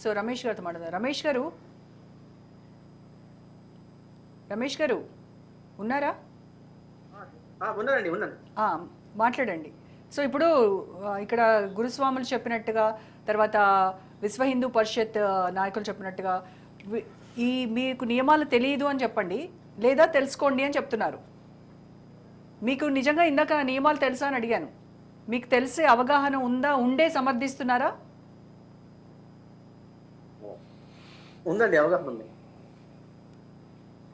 So Ramesh గారితో మాట్లాడదాం. రమేష్ గారు? రమేష్ గారు ఉన్నారా? ఆ, ఉన్నానండి ఉన్నాను. మాట్లాడండి. సో ఇప్పుడు ఇక్కడ గురుస్వాములు చెప్పినట్టుగా తర్వాత విశ్వ హిందూ పరిషత్ నాయకులు చెప్పినట్టుగా ఈ మీకు నియమాలు తెలియదు అని చెప్పండి లేదా తెలుసుకోండి అని చెప్తున్నారు. మీకు నిజంగా ఇందాక నియమాలు తెలుసా అని అడిగాను. మీకు తెలిసే అవగాహన ఉందా ఉండే సమర్థిస్తున్నారా? ఉందండి అవగాహన ఉంది.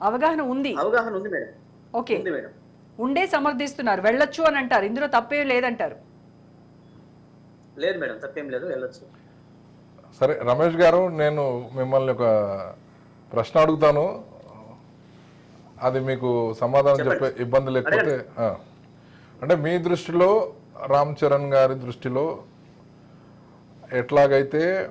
అవగాహన ఉంది. అవగాహన ఉంది మేడం. ఓకే. ఉంది మేడం. ఉండే సమర్థిస్తున్నారు. వెళ్ళొచ్చు అని అంటారు. ఇందులో తప్పే లేదంటారు. లేదు మేడం తప్పేం లేదు. వెళ్ళొచ్చు. సరే రమేష్ గారు నేను మిమ్మల్ని ఒక ప్రశ్న అడుగుతాను. అది మీకు సమాధానం చెప్పే ఇబ్బంది లేకపోతే. అంటే మీ దృష్టిలో రామ్ చరణ్ గారి దృష్టిలో ఎట్లాగైతే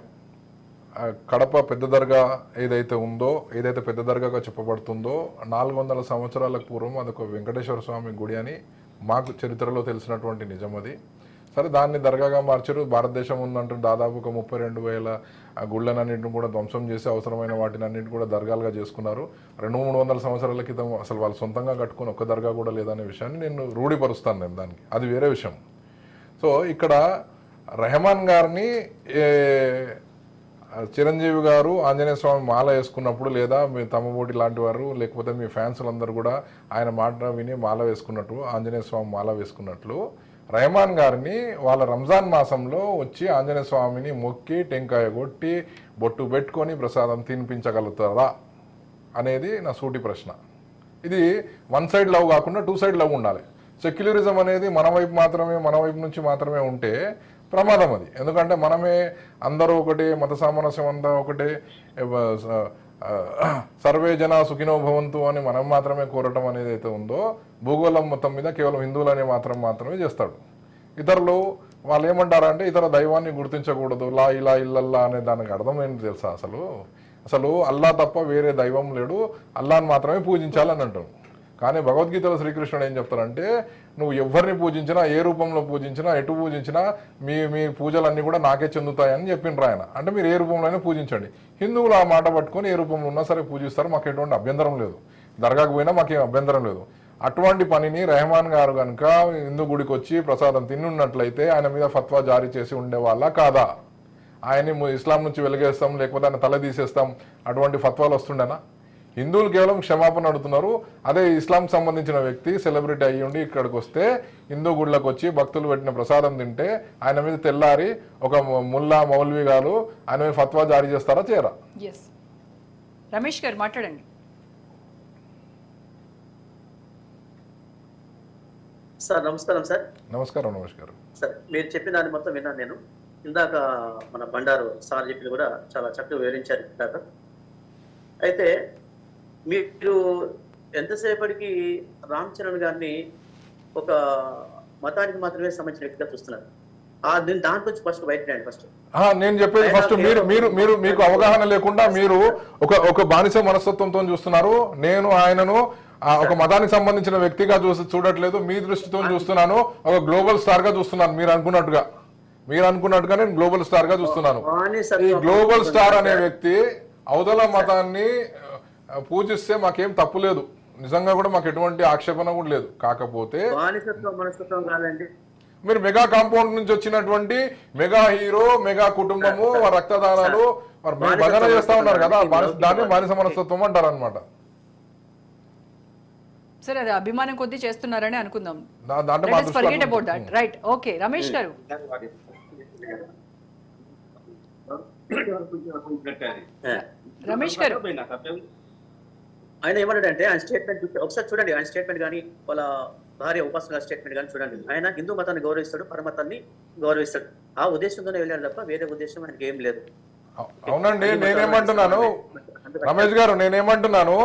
కడప పెద్ద దర్గా ఏదైతే ఉందో ఏదైతే పెద్ద దర్గాగా చెప్పబడుతుందో నాలుగు వందల సంవత్సరాల పూర్వం అదొక వెంకటేశ్వర స్వామి గుడి అని మాకు చరిత్రలో తెలిసినటువంటి నిజం అది. సరే దాన్ని దర్గాగా మార్చారు. భారతదేశం ఉందంటూ దాదాపు ఒక ముప్పై రెండు వేల గుళ్ళనన్నింటిని కూడా ధ్వంసం చేసి అవసరమైన వాటిని అన్నింటిని కూడా దర్గాలుగా చేసుకున్నారు. రెండు మూడు వందల సంవత్సరాల క్రితం అసలు వాళ్ళు సొంతంగా కట్టుకుని ఒక్క దర్గా కూడా లేదనే విషయాన్ని నేను రూఢిపరుస్తాను నేను దానికి. అది వేరే విషయం. సో ఇక్కడ రెహమాన్ గారిని చిరంజీవి గారు ఆంజనేయ స్వామి మాల వేసుకున్నప్పుడు లేదా మీ తమ్మబోటి లాంటి వారు లేకపోతే మీ ఫ్యాన్స్లందరూ కూడా ఆయన మాట విని మాల వేసుకున్నట్టు ఆంజనేయ స్వామి మాల వేసుకున్నట్లు రెహమాన్ గారిని వాళ్ళ రంజాన్ మాసంలో వచ్చి ఆంజనేయ స్వామిని మొక్కి టెంకాయ కొట్టి బొట్టు పెట్టుకొని ప్రసాదం తినిపించగలుగుతారా అనేది నా సూటి ప్రశ్న. ఇది వన్ సైడ్ లవ్ కాకుండా టూ సైడ్ లవ్ ఉండాలి. సెక్యులరిజం అనేది మన వైపు మాత్రమే మన వైపు నుంచి మాత్రమే ఉంటే ప్రమాదం అది ఎందుకంటే మనమే అందరూ ఒకటి మత సామరస్యం అంతా ఒకటే సర్వే జన సుఖినో భవంతు అని మనం మాత్రమే కోరటం అనేది అయితే ఉందో భూగోళం మొత్తం మీద కేవలం హిందువులని మాత్రం మాత్రమే చేస్తాడు. ఇతరులు వాళ్ళు ఏమంటారంటే ఇతర దైవాన్ని గుర్తించకూడదు లా ఇలా ఇల్లల్లా అనే దానికి అర్థం ఏంటి తెలుసా అసలు? అసలు అల్లా తప్ప వేరే దైవం లేడు అల్లాని మాత్రమే పూజించాలని అంటారు. కానీ భగవద్గీతలో శ్రీకృష్ణుడు ఏం చెప్తారంటే నువ్వు ఎవరిని పూజించినా ఏ రూపంలో పూజించినా ఎటు పూజించినా మీ మీ పూజలన్నీ కూడా నాకే చెందుతాయని చెప్పిండ్రు ఆయన. అంటే మీరు ఏ రూపంలోనే పూజించండి. హిందువులు ఆ మాట పట్టుకొని ఏ రూపంలో ఉన్నా సరే పూజిస్తారు మాకు ఎటువంటి అభ్యంతరం లేదు. దర్గాకు పోయినా మాకేం అభ్యంతరం లేదు. అటువంటి పనిని రెహమాన్ గారు కనుక హిందూ గుడికి వచ్చి ప్రసాదం తిన్నున్నట్లయితే ఆయన మీద ఫత్వా జారీ చేసి ఉండేవాళ్ళ కాదా? ఆయన్ని ఇస్లాం నుంచి వెలిగేస్తాం లేకపోతే ఆయన తల తీసేస్తాం అటువంటి ఫత్వాలు వస్తుండేనా? హిందువులు కేవలం క్షమాపణ అడుగుతున్నారు. అదే ఇస్లాం సంబంధించిన వ్యక్తి సెలబ్రిటీ అయ్యి ఉండి ఇక్కడికి వస్తే హిందూ గుళ్ళకు వచ్చి భక్తులు పెట్టిన ప్రసాదం తింటే ఆయన మీద తెల్లారి ఒక ముల్లా మౌల్వి గారు ఆయన మీద ఫత్వా జారీ చేస్తారా చేయరా? ఎస్ రమేష్ గారు మాట్లాడండి. సార్ నమస్కారం సార్. నమస్కారం నమస్కారం సార్ మీరు చెప్పిన దాన్ని మొత్తం విన్నాను నేను. ఇందాక మన బండారు సార్ చెప్పింది కూడా చాలా చక్కగా వివరించారు ఇందాక. అయితే మీరు ఎంతసేపటికి రామ్ చరణ్ గారిని ఒక మతానికి మాత్రమే సంబంధించిన వ్యక్తిగా చూస్తున్నారు? నేను చెప్పేది ఫస్ట్ మీరు మీరు మీరు మీకు అవగాహన లేకుండా మీరు ఒక ఒక బానిస మనస్తత్వంతో చూస్తున్నారు. నేను ఆయనను ఒక మతానికి సంబంధించిన వ్యక్తిగా చూసి చూడట్లేదు. మీ దృష్టితో చూస్తున్నాను. ఒక గ్లోబల్ స్టార్గా చూస్తున్నాను మీరు అనుకున్నట్టుగా. మీరు అనుకున్నట్టుగా నేను గ్లోబల్ స్టార్గా చూస్తున్నాను ఈ గ్లోబల్ స్టార్ అనే వ్యక్తి అవతల మతాన్ని పూజిస్తే మాకేం తప్పు లేదు. నిజంగా కూడా మాకు ఎటువంటి ఆక్షేపణ కూడా లేదు. కాకపోతే మీరు మెగా కాంపౌండ్ నుంచి వచ్చినటువంటి మెగా హీరో మెగా కుటుంబము వారి రక్తదానాలు మరి మీరు భజన చేస్తా ఉన్నారు కదా దాన్ని బానిస మనస్తత్వం అంటారు అనమాట సరే అది అభిమానం కొద్దీ చేస్తున్నారని అనుకుందాం. రైట్ ఓకే రమేష్ గారు. రమేష్ గారు. ఆయన ఏమన్నాడంటే ఆయన స్టేట్మెంట్ ఒకసారి చూడండి ఆయన స్టేట్మెంట్ కానీ వాళ్ళ భార్య ఉపాసన స్టేట్మెంట్ కానీ చూడండి. ఆయన హిందూ మతాన్ని గౌరవిస్తాడు పరమతాన్ని గౌరవిస్తాడు. ఆ ఉద్దేశంతోనే వెళ్ళాడు తప్ప వేరే ఉద్దేశం ఆయనకి ఏం లేదు. అవునండి నేనేమంటున్నాను? రమేష్ గారు నేనేమంటున్నాను?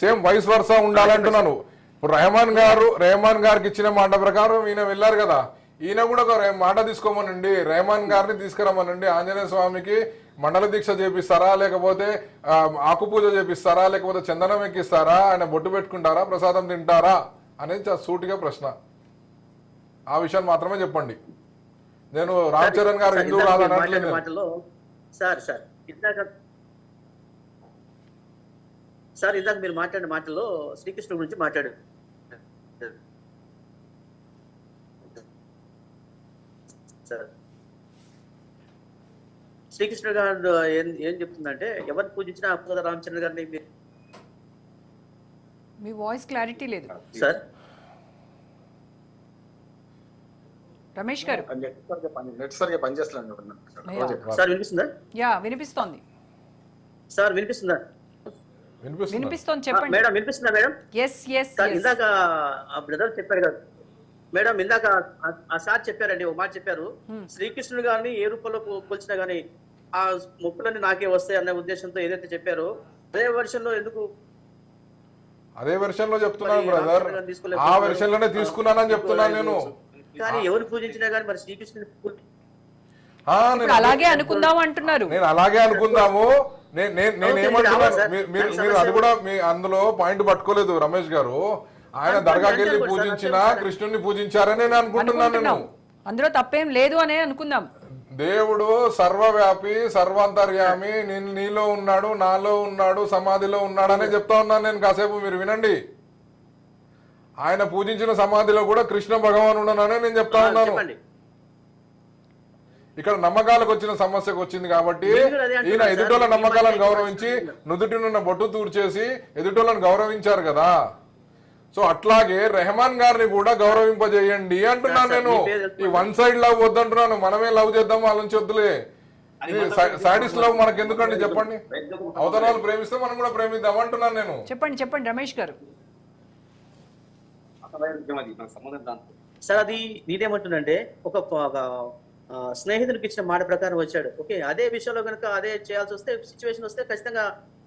Same vice వర్స ఉండాలంటున్నాను. ఇప్పుడు రెహమాన్ గారు రెహమాన్ గారికి ఇచ్చిన మాట ప్రకారం ఈయన వెళ్ళారు కదా. ఈయన కూడా ఒక మాట తీసుకోమనండి. రెహమాన్ గారిని తీసుకురమ్మనండి. ఆంజనేయ స్వామికి మండల దీక్ష చేపిస్తారా? లేకపోతే ఆ, ఆకు పూజ చేపిస్తారా? లేకపోతే చందనం ఎక్కిస్తారా? ఆయన బొట్టు పెట్టుకుంటారా? ప్రసాదం తింటారా? అనేది చాలా సూటిగా ప్రశ్న. ఆ విషయాన్ని మాత్రమే చెప్పండి. నేను రామ్ చరణ్ గారు హిందూ కాదనట్లేదు సార్ సార్ ఇందాక సార్ ఇందాక మీరు మాట్లాడిన మాటల్లో శ్రీకృష్ణుడి గురించి మాట్లాడారు. సార్ శ్రీకృష్ణుడు గారు ఏం ఏం చెప్తుందంటే ఎవరిని పూజించినా అప్పుద రామచంద్ర గారిని మీ వాయిస్ క్లారిటీ లేదు. సార్? రమేష్ గారు. సార్ వినిపిస్తుందా? యా వినిపిస్తోంది. సార్ వినిపిస్తుందా? వినిపిస్తుంది. చెప్పండి. మేడం వినిపిస్తుందా మేడం? ఎస్ ఎస్ సార్ ఇందాక ఆ బ్రదర్ చెప్పారు కదా. మేడం ఇందాక ఆ- సార్ చెప్పారండి ఒక మాట చెప్పారు. శ్రీకృష్ణుడు గారిని ఏ రూపంలో కొలిచినా గానీ ఆ మొక్కులన్నీ నాకే వస్తాయి అన్న ఉద్దేశంతో ఏదైతే చెప్పారో అదే వర్షన్లో ఎందుకు అదే వెర్షన్లో చెప్తున్నాను బ్రదర్? ఆ వెర్షన్లోనే తీసుకున్నానని చెప్తున్నాను నేను. కానీ ఎవరు పూజించినా గానీ మరి శ్రీకృష్ణుని అలాగే అనుకుందాం అంటున్నారు. నేను అలాగే అనుకుందాము. నే- నే- నేను ఓకే, ఏమంటున్నాను రావాలి సార్. మీ- మీరు అది కూడా మీ అందులో పాయింట్ పట్టుకోలేదు రమేష్ గారు. ఆయన దర్గాకి వెళ్ళి పూజించిన. కృష్ణుని పూజించారని నేను అనుకుంటున్నాను నేను. అందులో తప్పేం లేదు అనే అనుకుందాం. దేవుడు సర్వవ్యాపి సర్వాంతర్యామి నీ- నీలో ఉన్నాడు నాలో ఉన్నాడు సమాధిలో ఉన్నాడనే చెప్తా ఉన్నాను నేను కాసేపు మీరు వినండి. ఆయన పూజించిన సమాధిలో కూడా కృష్ణ భగవానుడు ఉన్నానని నేను చెప్తా ఉన్నాను. ఇక్కడ నమ్మకాలకు వచ్చిన సమస్యకు వచ్చింది కాబట్టి ఈయన. ఎదుటోళ్ళ నమ్మకాలను గౌరవించి నుదుటినున్న బొట్టు తూర్చేసి ఎదుటోళ్ళని గౌరవించారు కదా. సో అట్లాగే రెహమాన్ గారిని కూడా గౌరవింపజేయండి అంటున్నాను నేను. ఈ వన్ సైడ్ లవ్ వద్దంటున్నాను మనమే లవ్ చేద్దాం వాళ్ళ నుంచి వద్దులే సాడిస్ట్ లవ్ మనకి ఎందుకండి చెప్పండి? అవతల వాళ్ళు ప్రేమిస్తే మనం కూడా ప్రేమిద్దాం అంటున్నాను నేను. చెప్పండి చెప్పండి రమేష్ గారు. సార్ అది నేనేమంటున్నంటే ఒక స్నేహితునికి ఇచ్చిన మాట ప్రకారం వచ్చాడు. ఓకే అదే విషయంలో కనుక అదే చేయాల్సి వస్తే సిచ్యువేషన్ వస్తే ఖచ్చితంగా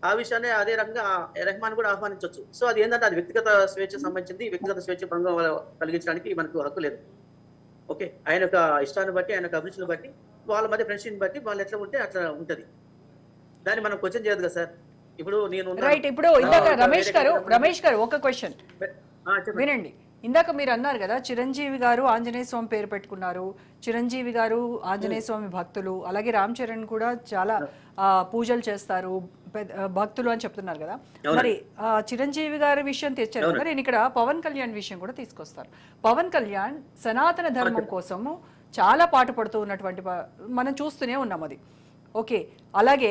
ఆ విషయాన్ని అదే రకంగా రెహమాన్ కూడా ఆహ్వానించవచ్చు సో అది ఏంటంటే అది వ్యక్తిగత స్వేచ్ఛ సంబంధించింది. వ్యక్తిగత స్వేచ్ఛ భంగం కలిగించడానికి మనకు హక్కు లేదు. ఓకే ఆయన యొక్క ఇష్టాన్ని బట్టి ఆయన యొక్క బట్టి వాళ్ళ మధ్య ఫ్రెండ్షిప్ బట్టి వాళ్ళు ఎట్లా ఉంటే అట్లా ఉంటది. దాన్ని మనం క్వశ్చన్ చేయదు కదా సార్. ఇప్పుడు నేను. రైట్ ఇప్పుడు రమేష్ గారు రమేష్ గారు ఒక క్వశ్చన్. వినండి. ఇందాక మీరు అన్నారు కదా చిరంజీవి గారు ఆంజనేయ స్వామి పేరు పెట్టుకున్నారు. చిరంజీవి గారు ఆంజనేయ స్వామి భక్తులు అలాగే రామ్ చరణ్ కూడా చాలా ఆ, పూజలు చేస్తారు భక్తులు అని చెప్తున్నారు కదా. మరి ఆ, చిరంజీవి గారి విషయం తెచ్చారు కదా నేను ఇక్కడ పవన్ కళ్యాణ్ విషయం కూడా తీసుకొస్తాను పవన్ కళ్యాణ్ సనాతన ధర్మం కోసము చాలా పాటుపడుతూ ఉన్నటువంటి ప- మనం చూస్తూనే ఉన్నాం అది. ఓకే. అలాగే